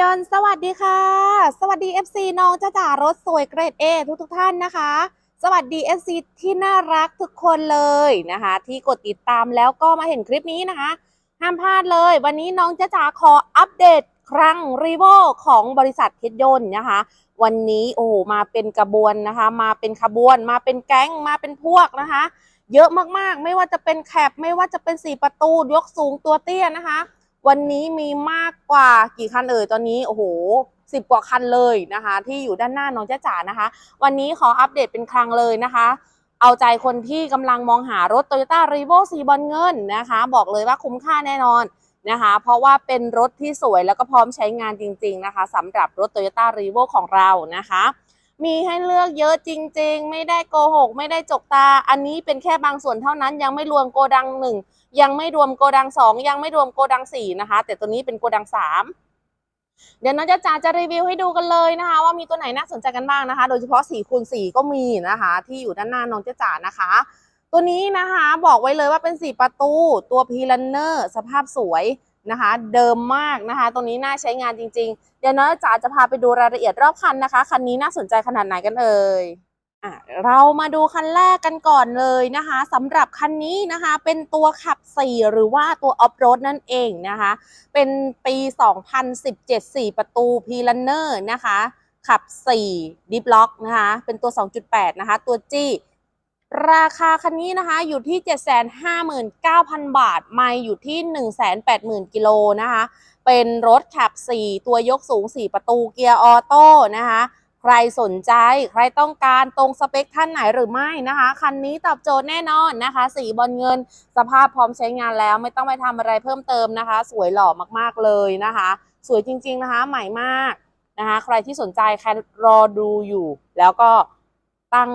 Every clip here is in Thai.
ยนต์สวัสดีค่ะ สวัสดี FC น้องจ้าจ๋ารถสวยเกรด A ทุกทุกท่านนะคะ สวัสดี FC ที่น่ารักทุกคนเลยนะคะ ที่กดติดตามแล้วก็มาเห็นคลิปนี้นะคะ ห้ามพลาดเลย วันนี้น้องจ้าจ๋าขออัปเดตครั้งรีโวของบริษัทเพชรยนต์นะคะ วันนี้โอ้โหมาเป็นกระบวนนะคะ มาเป็นขบวน มาเป็นแก๊งมาเป็นพวกนะคะ เยอะมากๆ ไม่ว่าจะเป็นแคปไม่ว่าจะเป็นสี่ประตูยกสูงตัวเตี้ยนะคะ วันนี้มีมากกว่ากี่คันเอ่ยตอนนี้โอ้โหสิบกว่าคันเลยนะคะ ที่อยู่ด้านหน้าน้องจ้าจ๋านะคะ วันนี้ขออัปเดตเป็นครั้งเลยนะคะ เอาใจคนที่กำลังมองหารถ Toyota r e v o สีบอลเงินนะคะ บอกเลยว่าคุ้มค่าแน่นอนนะคะ เพราะว่าเป็นรถที่สวยแล้วก็พร้อมใช้งานจริง ๆนะคะสำหรับรถ Toyota r e v o ของเรานะคะ มีให้เลือกเยอะจริง ๆ ไม่ได้โกหก ไม่ได้จกตา อันนี้เป็นแค่บางส่วนเท่านั้นยังไม่รวมโกดังหนึ่ง ยังไม่รวมโกดังสองยังไม่รวมโกดังสี่นะคะ แต่ตัวนี้เป็นโกดังสามเดี๋ยวน้องจะจ๋าจะรีวิวให้ดูกันเลยนะคะ ว่ามีตัวไหนน่าสนใจกันบ้างนะคะ โดยเฉพาะ4คูณ4ก็มีนะคะ ที่อยู่ด้านหน้าน้องจะจ๋านะคะ ตัวนี้นะคะบอกไว้เลยว่าเป็น 4 ประตู ตัวพีลันเนอร์สภาพสวยนะคะ เดิมมากนะคะ ตัวนี้น่าใช้งานจริง ๆ เดี๋ยวน้องจ๋าจะพาไปดูรายละเอียดรอบคันนะคะ คันนี้น่าสนใจขนาดไหนกันเอ่ย เรามาดูคันแรกกันก่อนเลยนะคะสำหรับคันนี้นะคะเป็นตัวขับ 4 หรือว่าตัวออฟโรดนั่นเองนะคะ เป็นปี 2017 4 ประตู p l a n n e r นะคะ ขับ 4ดิฟล็อกนะคะ เป็นตัว 2.8 นะคะ ตัวจี้ราคาคันนี้นะคะอยู่ที่ 759,000 บาท ไม่อยู่ที่ 180,000 กิโลนะคะ เป็นรถขับ 4 ตัวยกสูง 4 ประตูเกียร์ออโต้นะคะ ใครสนใจใครต้องการตรงสเปคท่านไหนหรือไม่นะคะ คันนี้ตอบโจทย์แน่นอนนะคะ สีบอลเงินสภาพพร้อมใช้งานแล้วไม่ต้องไปทำอะไรเพิ่มเติมนะคะ สวยหล่อมากๆเลยนะคะ สวยจริง ๆนะคะ ใหม่มากนะคะ ใครที่สนใจใครรอดูอยู่ แล้วก็ตั้ง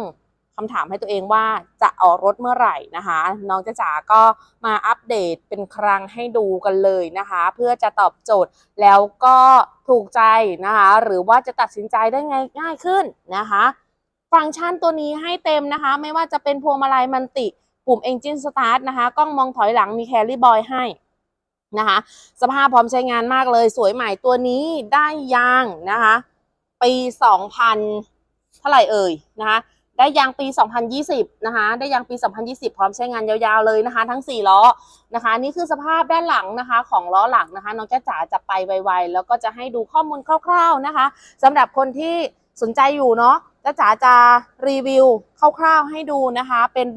คำถามให้ตัวเองว่าจะออกรถเมื่อไหร่นะคะ น้องจ๊ะจ๋าก็มาอัปเดตเป็นครั้งให้ดูกันเลยนะคะ เพื่อจะตอบโจทย์แล้วก็ถูกใจนะคะ หรือว่าจะตัดสินใจได้ไงง่ายขึ้นนะคะ ฟังก์ชันตัวนี้ให้เต็มนะคะ ไม่ว่าจะเป็นพวงมาลัยมันติปุ่ม Engine Start นะคะกล้องมองถอยหลังมี Carry Boy ให้นะคะ สภาพพร้อมใช้งานมากเลย สวยใหม่ตัวนี้ได้ยางนะคะ ปี 2000 เท่าไหร่เอ่ยนะคะ ได้ยางปี 2020 นะคะ ได้ยางปี 2020 พร้อมใช้งานยาวๆเลยนะคะ ทั้ง 4 ล้อนะคะ นี่คือสภาพด้านหลังนะคะ ของล้อหลังนะคะ น้องจ้าจ๋าจะไปไวๆ แล้วก็จะให้ดูข้อมูลคร่าว ๆนะคะสำหรับคนที่สนใจอยู่เนาะจ้าจ๋าจะรีวิวคร่าวๆให้ดูนะคะ เป็น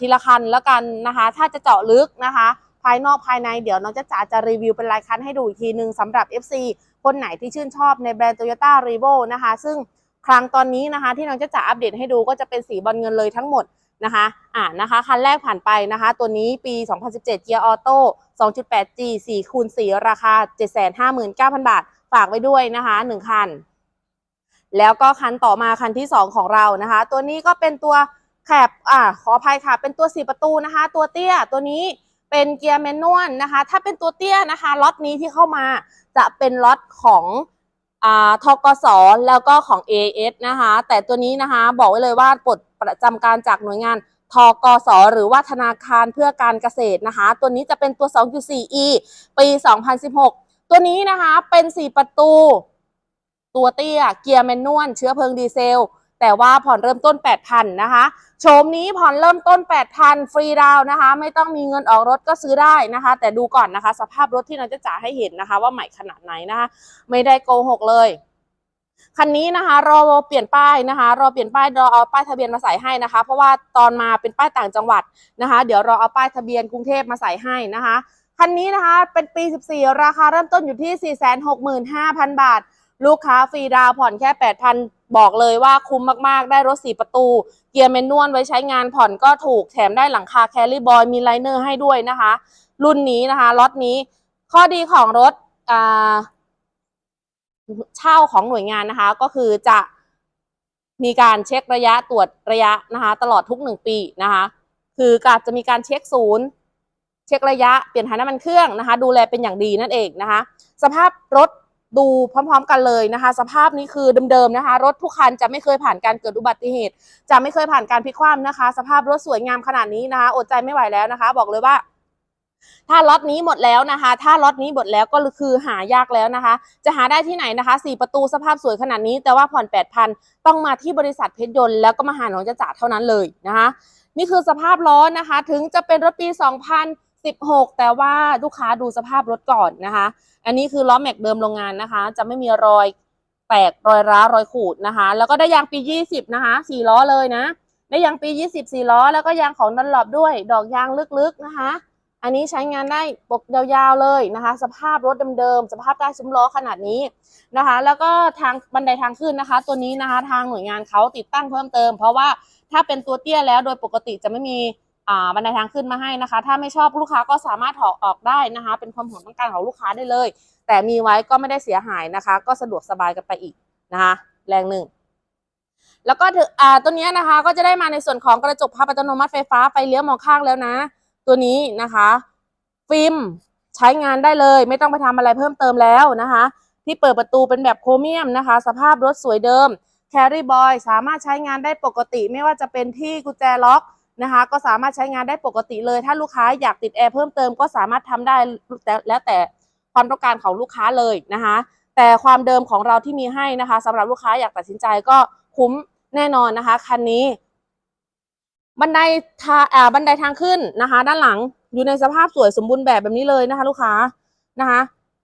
ทีละคันแล้วกันนะคะ ถ้าจะเจาะลึกนะคะ ภายนอกภายในเดี๋ยวน้องจ้าจ๋าจะรีวิวเป็นรายคันให้ดูอีกทีนึงสำหรับ FC คนไหนที่ชื่นชอบในแบรนด์ Toyota r e v o นะคะ ซึ่ง ครั้งตอนนี้นะคะ ที่น้องจะจ๋าอัปเดตให้ดูก็จะเป็นสีบอลเงินเลยทั้งหมดนะคะอ่านะคะคันแรกผ่านไปนะคะ ตัวนี้ปี 2017เกียร์ออโต้ 2.8G 4คูณ4ราคา 759,000 บาท ฝากไว้ด้วยนะคะ 1 คัน แล้วก็คันต่อมาคันที่ 2 ของเรานะคะ ตัวนี้ก็เป็นตัวแคบอ่าขออภัยค่ะ เป็นตัว 4 ประตูนะคะ ตัวเตี้ยตัวนี้เป็นเกียร์แมนนวลนะคะ ถ้าเป็นตัวเตี้ยนะคะล็อตนี้ที่เข้ามาจะเป็นล็อตของ ทกสแล้วก็ของ AS นะคะ แต่ตัวนี้นะคะบอกไว้เลยว่าปลดประจำการจากหน่วยงานทกสหรือว่าธนาคารเพื่อการเกษตรนะคะ ตัวนี้จะเป็นตัว 2.4e ปี 2016 ตัวนี้นะคะเป็น 4 ประตู ตัวเตี้ย เกียร์แมนนวลเชื้อเพลิงดีเซล แต่ว่าผ่อนเริ่มต้น 8,000นะคะโฉมนี้ผ่อนเริ่มต้น 8,000 ฟรีดาวนะคะ ไม่ต้องมีเงินออกรถก็ซื้อได้นะคะ แต่ดูก่อนนะคะ สภาพรถที่เราจะจ่ายให้เห็นนะคะ ว่าใหม่ขนาดไหนนะคะ ไม่ได้โกหกเลยคันนี้นะคะรอเปลี่ยนป้ายนะคะรอเปลี่ยนป้ายรอเอาป้ายทะเบียนมาใส่ให้นะคะ เพราะว่าตอนมาเป็นป้ายต่างจังหวัดนะคะ เดี๋ยวรอเอาป้ายทะเบียนกรุงเทพมาใส่ให้นะคะคันนี้นะคะเป็นปี 14 ราคาเริ่มต้นอยู่ที่ 465,000 บาท ลูกค้าฟรีดาวผ่อนแค่ 8,000 บอกเลยว่าคุ้มมากๆ ได้รถ 4 ประตู เกียร์แมนนวลไว้ใช้งานผ่อนก็ถูกแถมได้หลังคาแคลริบอยมีไลเนอร์ให้ด้วยนะคะ รุ่นนี้นะคะล็อตนี้ ข้อดีของรถเช่าของหน่วยงานนะคะ ก็คือจะมีการเช็คระยะตรวจระยะนะคะ ตลอดทุกหนึ่งปีนะคะ คือการจะมีการเช็คศูนย์ เช็คระยะเปลี่ยนถ่ายน้ำมันเครื่องนะคะ ดูแลเป็นอย่างดีนั่นเองนะคะ สภาพรถ ดูพร้อมๆกันเลยนะคะ สภาพนี้คือเดิมๆนะคะ รถทุกคันจะไม่เคยผ่านการเกิดอุบัติเหตุ จะไม่เคยผ่านการพลิกคว่ำนะคะ สภาพรถสวยงามขนาดนี้นะคะอดใจไม่ไหวแล้วนะคะ บอกเลยว่าถ้าล็อตนี้หมดแล้วนะคะ ถ้าล็อตนี้หมดแล้วก็คือหายากแล้วนะคะ จะหาได้ที่ไหนนะคะ 4 ประตูสภาพสวยขนาดนี้ แต่ว่าผ่อน 8,000 ต้องมาที่บริษัทเพชรยนต์แล้วก็มาหาน้องจะจ่าเท่านั้นเลยนะคะ นี่คือสภาพล้อนะคะ ถึงจะเป็นรถปี 16 แต่ว่าลูกค้าดูสภาพรถก่อนนะคะ อันนี้คือล้อแม็กเดิมโรงงานนะคะ จะไม่มีรอยแตกรอยร้าวรอยขูดนะคะ แล้วก็ได้ยางปี 20 นะคะสี่ล้อเลยนะ ได้ยางปี 20สี่ล้อ แล้วก็ยางของดันหลบด้วย ดอกยางลึกๆนะคะ อันนี้ใช้งานได้ปกยาวๆเลยนะคะ สภาพรถเดิมๆสภาพใต้ซุ้มล้อขนาดนี้นะคะ แล้วก็ทางบันไดทางขึ้นนะคะ ตัวนี้นะคะทางหน่วยงานเขาติดตั้งเพิ่มเติม เพราะว่าถ้าเป็นตัวเตี้ยแล้วโดยปกติจะไม่มี บันไดทางขึ้นมาให้นะคะ ถ้าไม่ชอบลูกค้าก็สามารถถอดออกได้นะคะ เป็นความห่วงต้องการของลูกค้าได้เลย แต่มีไว้ก็ไม่ได้เสียหายนะคะ ก็สะดวกสบายกันไปอีกนะคะ แรงหนึ่งแล้วก็อ่าตัวนี้นะคะก็จะได้มาในส่วนของกระจกพับอัตโนมัติไฟฟ้าไฟเลี้ยวมองข้างแล้วนะ ตัวนี้นะคะ ฟิล์มใช้งานได้เลย ไม่ต้องไปทำอะไรเพิ่มเติมแล้วนะคะ ที่เปิดประตูเป็นแบบโครเมียมนะคะ สภาพรถสวยเดิมแคริบอยสามารถใช้งานได้ปกติ ไม่ว่าจะเป็นที่กุญแจล็อก นะคะ ก็สามารถใช้งานได้ปกติเลย ถ้าลูกค้าอยากติดแอร์เพิ่มเติมก็สามารถทำได้แต่แล้วแต่ความต้องการของลูกค้าเลยนะคะ แต่ความเดิมของเราที่มีให้นะคะสำหรับลูกค้าอยากตัดสินใจก็คุ้มแน่นอนนะคะคันนี้ บันไดทาอ่าบันไดทางขึ้นนะคะ ด้านหลังอยู่ในสภาพสวยสมบูรณ์แบบแบบนี้เลยนะคะ ลูกค้านะคะ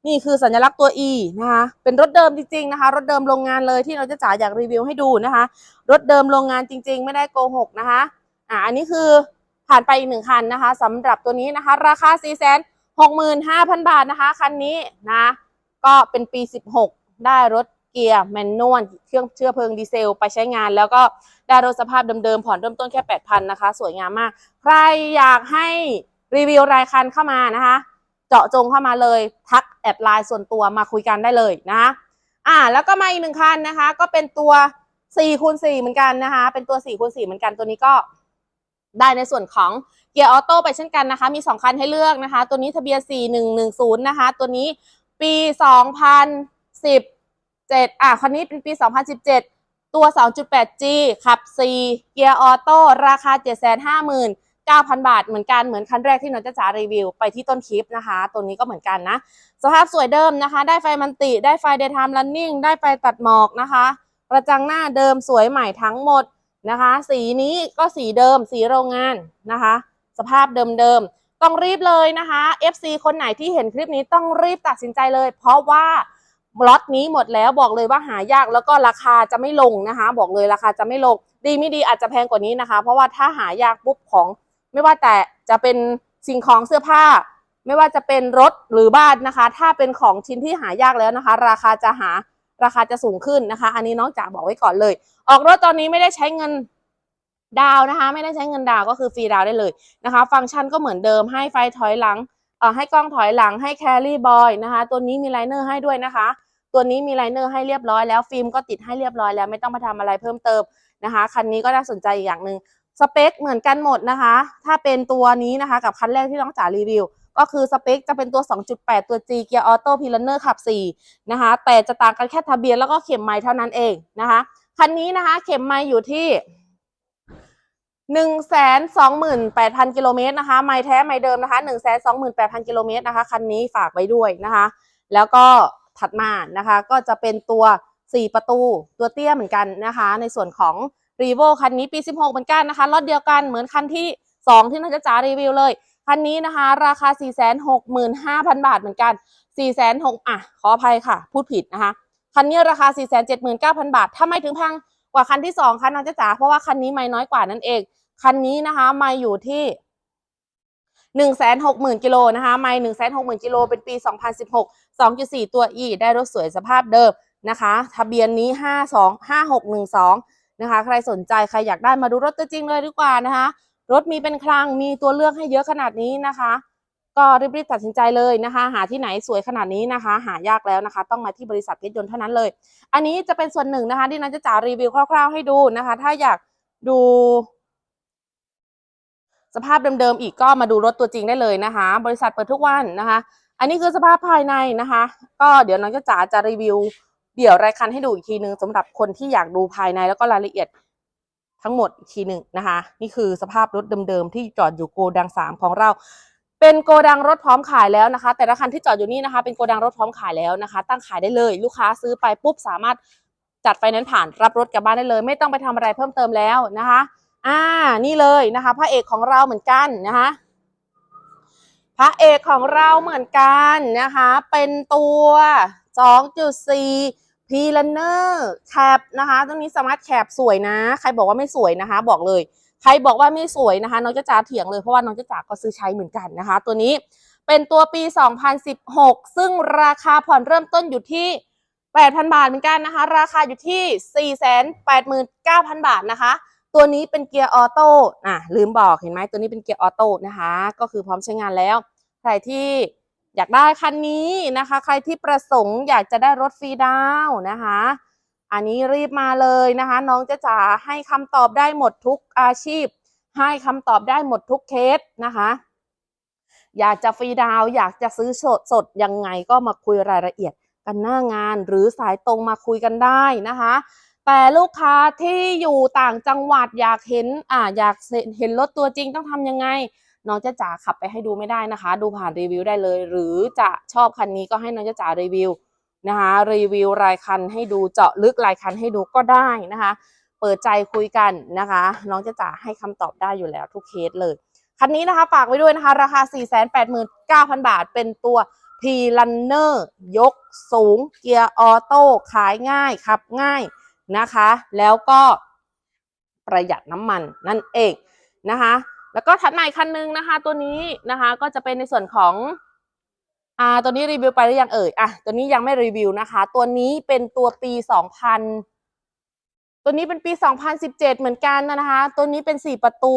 นี่คือสัญลักษณ์ตัว E นะคะ เป็นรถเดิมจริงๆนะคะ รถเดิมโรงงานเลยที่เราจะจ๋าอยากรีวิวให้ดูนะคะ รถเดิมโรงงานจริง ๆ ไม่ได้โกหกนะคะ อ่าอันนี้คือผ่านไปอีกหนึ่งคันนะคะสำหรับตัวนี้นะคะ ราคา4 6 5 0 0 0บาทนะคะคันนี้นะ ก็เป็นปี 16 ได้รถเกียร์แมนนวลเครื่องเชื้อเพลิงดีเซลไปใช้งาน แล้วก็ได้รถสภาพเดิมๆผ่อนเริ่มต้นแค่ 8,000นะคะ สวยงามมาก ใครอยากให้รีวิวรายคันเข้ามานะคะ เจาะจงเข้ามาเลยทักแอดไลน์ส่วนตัวมาคุยกันได้เลยนะคะอ่าแล้วก็มาอีกหนึ่งคันนะคะ ก็เป็นตัว4คูณ4เหมือนกันนะคะ เป็นตัว4คูณ4เหมือนกันตัวนี้ก็ ได้ในส่วนของเกียร์ออโต้ไปเช่นกันนะคะ มี 2 คันให้เลือกนะคะ ตัวนี้ทะเบียน 4110 นะคะ ตัวนี้ปี 2017 อะ คันนี้เป็นปี 2017 ตัว 2.8G ขับ4เกียร์ออโต้ราคา 759,000 บาทเหมือนกันเหมือนคันแรกที่น้องจะจ๋ารีวิวไปที่ต้นคลิปนะคะ ตัวนี้ก็เหมือนกันนะ สภาพสวยเดิมนะคะ ได้ไฟมันติ ได้ไฟ daytime running ได้ไฟตัดหมอกนะคะกระจังหน้าเดิมสวยใหม่ทั้งหมด นะคะ สีนี้ก็สีเดิมสีโรงงานนะคะ สภาพเดิมๆต้องรีบเลยนะคะ FC คนไหนที่เห็นคลิปนี้ต้องรีบตัดสินใจเลย เพราะว่าล็อตนี้หมดแล้วบอกเลยว่าหายากแล้วก็ราคาจะไม่ลงนะคะ บอกเลยราคาจะไม่ลง ดีไม่ดีอาจจะแพงกว่านี้นะคะ เพราะว่าถ้าหายากปุ๊บของ ไม่ว่าแต่จะเป็นสิ่งของเสื้อผ้า ไม่ว่าจะเป็นรถหรือบ้านนะคะ ถ้าเป็นของชิ้นที่หายากแล้วนะคะ ราคาจะหา ราคาจะสูงขึ้นนะคะ อันนี้น้องจ๋าบอกไว้ก่อนเลย ออกรถตอนนี้ไม่ได้ใช้เงินดาวนะคะ ไม่ได้ใช้เงินดาวก็คือฟรีดาวได้เลยนะคะ ฟังก์ชันก็เหมือนเดิมให้ไฟถอยหลังเอ่อให้กล้องถอยหลังให้แครี่บอยนะคะ ตัวนี้มีไลเนอร์ให้ด้วยนะคะ ตัวนี้มีไลเนอร์ให้เรียบร้อยแล้วฟิล์มก็ติดให้เรียบร้อยแล้วไม่ต้องมาทำอะไรเพิ่มเติมนะคะ คันนี้ก็น่าสนใจอีกอย่างหนึ่งสเปคเหมือนกันหมดนะคะ ถ้าเป็นตัวนี้นะคะ กับคันแรกที่น้องจ๋ารีวิว ก็คือสเปคจะเป็นตัว 2.8 ตัว G เกียร์ออโต้พิลเนอร์ขับ 4 นะคะ แต่จะต่างกันแค่ทะเบียนแล้วก็เข็มไม้เท่านั้นเองนะคะ คันนี้นะคะเข็มไม้อยู่ที่หนึ่งแสนสองหมื่นแปดพันกิโลเมตรนะคะ ไม้แท้ไม้เดิมนะคะหนึ่งแสนสองหมื่นแปดพันกิโลเมตรนะคะ คันนี้ฝากไว้ด้วยนะคะ แล้วก็ถัดมานะคะ ก็จะเป็นตัว4ประตูตัวเตี้ยเหมือนกันนะคะ ในส่วนของรีโวคันนี้ปี16เหมือนกันนะคะ รถเดียวกันเหมือนคันที่2ที่น้องจะจ๋ารีวิวเลย คันนี้นะคะ ราคา 465,000 บาทเหมือนกัน406อะ ขออภัยค่ะ พูดผิดนะคะ คันนี้ราคา 479,000 บาททำไม่ถึงแพงกว่าคันที่ 2คะน้องจ๊ะจ๋าเพราะว่าคันนี้ไม่น้อยกว่านั่นเอง คันนี้นะคะไม่อยู่ที่160,000กิโลนะคะไม่160,000กิโลเป็นปี2016 2.4ตัว E ได้รถสวยสภาพเดิมนะคะ ทะเบียนนี้52 5612นะคะ ใครสนใจใครอยากได้มาดูรถตัวจริงเลยดีกว่านะคะ รถมีเป็นคลังมีตัวเลือกให้เยอะขนาดนี้นะคะ ก็รีบๆตัดสินใจเลยนะคะ หาที่ไหนสวยขนาดนี้นะคะ หายากแล้วนะคะ ต้องมาที่บริษัทเพชรยนต์เท่านั้นเลย อันนี้จะเป็นส่วนหนึ่งนะคะที่น้องจะจ๋ารีวิวคร่าว ๆ ให้ดูนะคะ ถ้าอยากดูสภาพเดิมๆ อีกก็มาดูรถตัวจริงได้เลยนะคะ บริษัทเปิดทุกวันนะคะ อันนี้คือสภาพภายในนะคะ ก็เดี๋ยวน้องจะจ๋าจะรีวิว เดี๋ยวรายคันให้ดูอีกทีนึงสำหรับคนที่อยากดูภายในแล้วก็รายละเอียด ทั้งหมดอีกทีหนึ่งนะคะ นี่คือสภาพรถเดิมๆที่จอดอยู่โกดังสามของเรา เป็นโกดังรถพร้อมขายแล้วนะคะ แต่ละคันที่จอดอยู่นี่นะคะ เป็นโกดังรถพร้อมขายแล้วนะคะ ตั้งขายได้เลย ลูกค้าซื้อไปปุ๊บสามารถจัดไฟแนนซ์ผ่านรับรถกลับบ้านได้เลย ไม่ต้องไปทำอะไรเพิ่มเติมแล้วนะคะ อ่านี่เลยนะคะพระเอกของเราเหมือนกันนะคะพระเอกของเราเหมือนกันนะคะ เป็นตัว 2.4 p l a n n e r Cap นะคะตรงนี้สามารถแคปสวยนะ ใครบอกว่าไม่สวยนะคะ บอกเลย ใครบอกว่าไม่สวยนะคะ น้องจะจ๋าเถียงเลยเพราะว่าน้องจะจ๋าก็ซื้อใช้เหมือนกันนะคะ ตัวนี้เป็นตัวปี 2016 ซึ่งราคาผ่อนเริ่มต้นอยู่ที่ 8,000 บาทเหมือนกันนะคะ ราคาอยู่ที่ 489,000 บาทนะคะ ตัวนี้เป็นเกียร์ออโต้อะลืมบอกเห็นไหมตัวนี้เป็นเกียร์ออโต้นะคะ ก็คือพร้อมใช้งานแล้ว ใครที่ อยากได้คันนี้นะคะ ใครที่ประสงค์อยากจะได้รถฟรีดาวนะคะ อันนี้รีบมาเลยนะคะ น้องจะจ๋าให้คำตอบได้หมดทุกอาชีพ ให้คำตอบได้หมดทุกเคสนะคะ อยากจะฟรีดาวอยากจะซื้อสดสดยังไงก็มาคุยรายละเอียดกันหน้างานหรือสายตรงมาคุยกันได้นะคะ แต่ลูกค้าที่อยู่ต่างจังหวัดอยากเห็นอ่าอยากเห็นรถตัวจริงต้องทำยังไง น้องจะจ๋าขับไปให้ดูไม่ได้นะคะ ดูผ่านรีวิวได้เลย หรือจะชอบคันนี้ก็ให้น้องจะจ๋ารีวิวนะคะรีวิวรายคันให้ดูเจาะลึกรายคันให้ดูก็ได้นะคะ เปิดใจคุยกันนะคะ น้องจะจ๋าให้คำตอบได้อยู่แล้วทุกเคสเลย คันนี้นะคะฝากไว้ด้วยนะคะ ราคา 489,000 บาท เป็นตัว p l a n n e r ยกสูง เกียร์ออโต้ขายง่ายขับง่ายนะคะ แล้วก็ประหยัดน้ำมันนั่นเองนะคะ แล้วก็ถัดมาอีกคันนึงนะคะ ตัวนี้นะคะ ก็จะเป็นในส่วนของอ่าตัวนี้รีวิวไปหรือยังเอ่ยอะตัวนี้ยังไม่รีวิวนะคะ ตัวนี้เป็นตัวปี 2000 ตัวนี้เป็นปี 2017 เหมือนกันนะคะ ตัวนี้เป็น 4 ประตู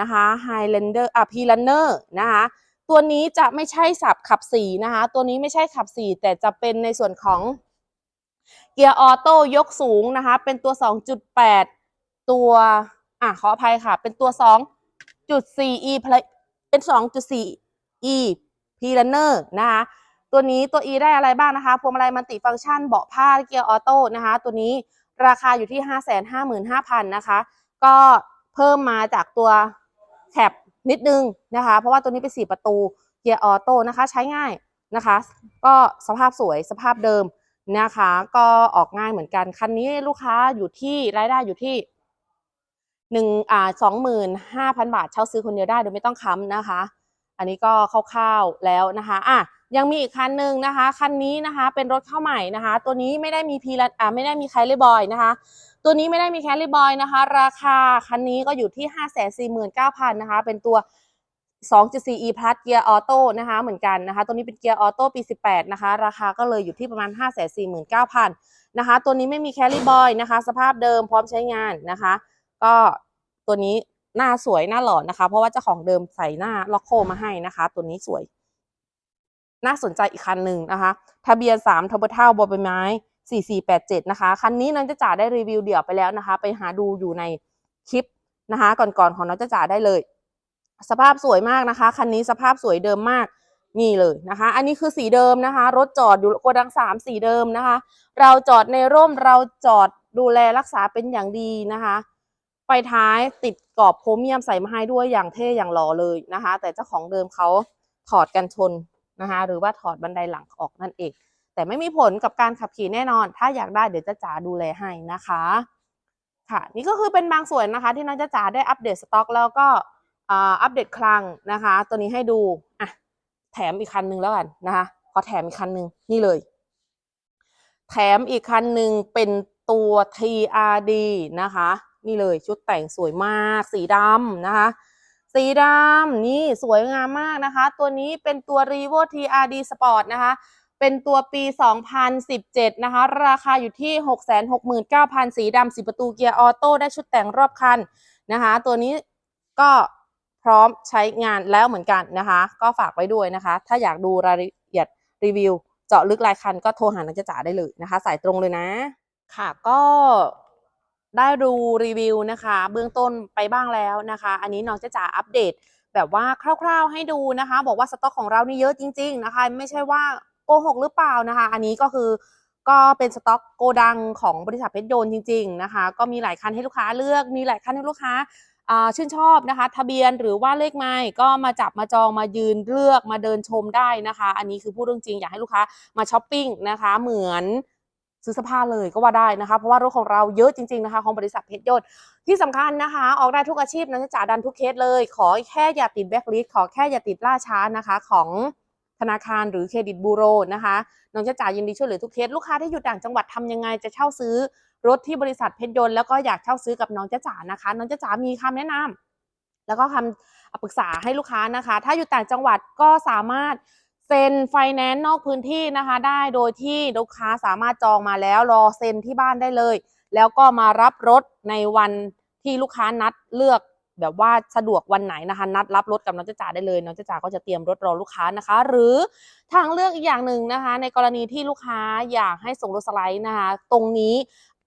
นะคะ Highlander อะ p l a n n e r นะคะตัวนี้จะไม่ใช่สับขับสีนะคะ ตัวนี้ไม่ใช่ขับสีแต่จะเป็นในส่วนของเกียร์ออโต้ยกสูงนะคะ เป็นตัว 2.8 ตัวอะขออภัยค่ะ เป็นตัว 2.4e เป็น 2.4e p l a n n e r นะคะตัวนี้ตัว e ได้อะไรบ้างนะคะพวงมาลัยมัลติฟังก์ชันเบาะผ้าเกียร์ออโต้นะคะ ตัวนี้ราคาอยู่ที่ 555,000นะคะ ก็เพิ่มมาจากตัวแคปนิดนึงนะคะ เพราะว่าตัวนี้เป็น4ประตูเกียร์ออโต้นะคะ ใช้ง่ายนะคะ ก็สภาพสวยสภาพเดิมนะคะ ก็ออกง่ายเหมือนกัน คันนี้ลูกค้าอยู่ที่รายได้อยู่ที่ หนึ่งอ่าสองหมื่นห้าพันบาทเช่าซื้อคนเดียวได้โดยไม่ต้องค้ำนะคะ อันนี้ก็คร่าวๆแล้วนะคะอะยังมีอีกคันหนึ่งนะคะ คันนี้นะคะเป็นรถเข้าใหม่นะคะ ตัวนี้ไม่ได้มีพีรัอ่าไม่ได้มีแคลรี่บอยนะคะ ตัวนี้ไม่ได้มีแคลรี่บอยนะคะ ราคาคันนี้ก็อยู่ที่5 4 9 0 0 0นเก้าพันนะคะ เป็นตัว 2.4e plus เกียร์ออโต้นะคะ เหมือนกันนะคะ ตัวนี้เป็นเกียร์ออโต้ปี 18 นะคะ ราคาก็เลยอยู่ที่ประมาณ 5 4 9 0 0 0 นะคะ ตัวนี้ไม่มีแคลรี่บอยนะคะ สภาพเดิมพร้อมใช้งานนะคะ ก็ตัวนี้หน้าสวยหน้าหล่อนะคะ เพราะว่าเจ้าของเดิมใส่หน้าล็อกโคมาให้นะคะ ตัวนี้สวย น่าสนใจอีกคันหนึ่งนะคะ ทะเบียน3ทบเท่าบอใบไม้ 4487 นะคะ คันนี้น้องจะจ่าได้รีวิวเดี่ยวไปแล้วนะคะ ไปหาดูอยู่ในคลิปนะคะ ก่อนๆของน้องจะจ่าได้เลย สภาพสวยมากนะคะ คันนี้สภาพสวยเดิมมากนี่เลยนะคะ อันนี้คือสีเดิมนะคะ รถจอดอยู่โกดังสามสีเดิมนะคะ เราจอดในร่มเราจอดดูแลรักษาเป็นอย่างดีนะคะ ไฟท้ายติดกรอบโครเมียมใส่มาให้ด้วยอย่างเท่อย่างหล่อเลยนะคะ แต่เจ้าของเดิมเขาถอดกันชนนะคะหรือว่าถอดบันไดหลังออกนั่นเอง แต่ไม่มีผลกับการขับขี่แน่นอน ถ้าอยากได้เดี๋ยวจะจ๋าดูแลให้นะคะ ค่ะ นี่ก็คือเป็นบางส่วนนะคะ ที่น้องจะจ๋าได้อัปเดตสต็อก แล้วก็อัปเดตคลังนะคะ ตัวนี้ให้ดูอะแถมอีกคันนึงแล้วกันนะคะขอแถมอีกคันนึงนี่เลย แถมอีกคันหนึ่งเป็นตัว TRD นะคะ นี่เลยชุดแต่งสวยมาก สีดำนะคะ สีดำนี่สวยงามมากนะคะ ตัวนี้เป็นตัว Revo TRD Sport นะคะ เป็นตัวปี 2017 นะคะ ราคาอยู่ที่ 669,000 สีดำสีประตูเกียร์ออโต้ได้ชุดแต่งรอบคันนะคะ ตัวนี้ก็พร้อมใช้งานแล้วเหมือนกันนะคะ ก็ฝากไว้ด้วยนะคะ ถ้าอยากดูรายละเอียดรีวิว เจาะลึกรายคันก็โทรหานักจ๋าได้เลยนะคะ สายตรงเลยนะ ค่ะก็ ได้ดูรีวิวนะคะ เบื้องต้นไปบ้างแล้วนะคะ อันนี้น้องจะจ๋าอัปเดต แบบว่าคร่าว ๆให้ดูนะคะ บอกว่าสต็อกของเรานี่เยอะจริง ๆนะคะ ไม่ใช่ว่าโกหกหรือเปล่านะคะ อันนี้ก็คือก็เป็นสต็อกโกดังของบริษัทเพชรโยนจริง ๆนะคะ ก็มีหลายคันให้ลูกค้าเลือกมีหลายคันให้ลูกค้าชื่นชอบนะคะ ทะเบียนหรือว่าเลขไม้ก็มาจับมาจองมายืนเลือกมาเดินชมได้นะคะ อันนี้คือพูดเรื่องจริงอยากให้ลูกค้ามาช้อปปิ้งนะคะ เหมือน ซื้อเสื้อผ้าเลยก็ว่าได้นะคะเพราะว่ารถของเราเยอะจริงๆนะคะของบริษัทเพชรยนต์ที่สำคัญนะคะ ออกได้ทุกอาชีพนะจ๊ะดันทุกเคสเลย ขอแค่อย่าติดแบ็คลิสขอแค่อย่าติดล่าช้านะคะของธนาคารหรือเครดิตบูโรนะคะน้องจ๊ะจ๋ายินดีช่วยเหลือทุกเคสลูกค้าที่อยู่ต่างจังหวัดทำยังไงจะเช่าซื้อรถที่บริษัทเพชรยนต์แล้วก็อยากเช่าซื้อกับน้องจ๊ะจ๋านะคะ น้องจ๊ะจ๋ามีคำแนะนำแล้วก็คำปรึกษาให้ลูกค้านะคะ ถ้าอยู่ต่างจังหวัดก็สามารถ เซ็นไฟแนนซ์นอกพื้นที่นะคะ ได้โดยที่ลูกค้าสามารถจองมาแล้วรอเซ็นที่บ้านได้เลย แล้วก็มารับรถในวันที่ลูกค้านัดเลือกแบบว่าสะดวกวันไหนนะคะ นัดรับรถกับน้องจ๊ะจ๋าได้เลยน้องจ๊ะจ๋าก็จะเตรียมรถรอลูกค้านะคะ หรือทางเลือกอีกอย่างหนึ่งนะคะ ในกรณีที่ลูกค้าอยากให้ส่งรถสไลด์นะคะ ตรงนี้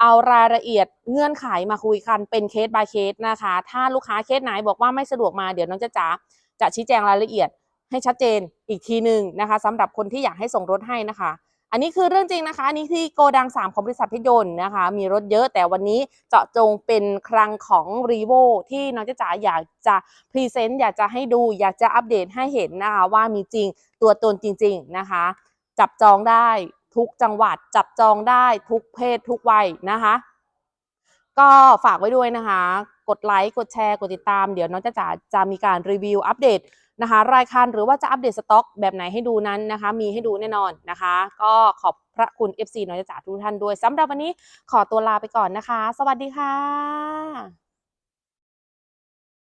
เอารายละเอียดเงื่อนไขมาคุยกันเป็นเคส by เคสนะคะ ถ้าลูกค้าเคสไหนบอกว่าไม่สะดวกมาเดี๋ยวน้องจ๊ะจ๋าจะชี้แจงรายละเอียด ให้ชัดเจนอีกทีหนึ่งนะคะสำหรับคนที่อยากให้ส่งรถให้นะคะ อันนี้คือเรื่องจริงนะคะอันนี้ที่โกดัง 3 ของบริษัทพชรยนต์นะคะ มีรถเยอะแต่วันนี้เจาะจงเป็นครั้งของ r ีโวที่น้องจ๊ะจ๋าอยากจะพรีเซนต์อยากจะให้ดูอยากจะอัปเดตให้เห็นนะคะว่ามีจริงตัวตนจริง ๆนะคะ จับจองได้ทุกจังหวัดจับจองได้ทุกเพศทุกวัยนะคะ ก็ฝากไว้ด้วยนะคะ กดไลค์กดแชร์กดติดตาม เดี๋ยวน้องจ๊ะจ๋าจะมีการรีวิวอัปเดต นะคะ รายการหรือว่าจะอัปเดตสต็อกแบบไหนให้ดูนั้นนะคะ มีให้ดูแน่นอนนะคะ ก็ขอบพระคุณ FC น้อยจ๊ะจ๋าทุกท่านด้วยสำหรับวันนี้ขอตัวลาไปก่อนนะคะ สวัสดีค่ะ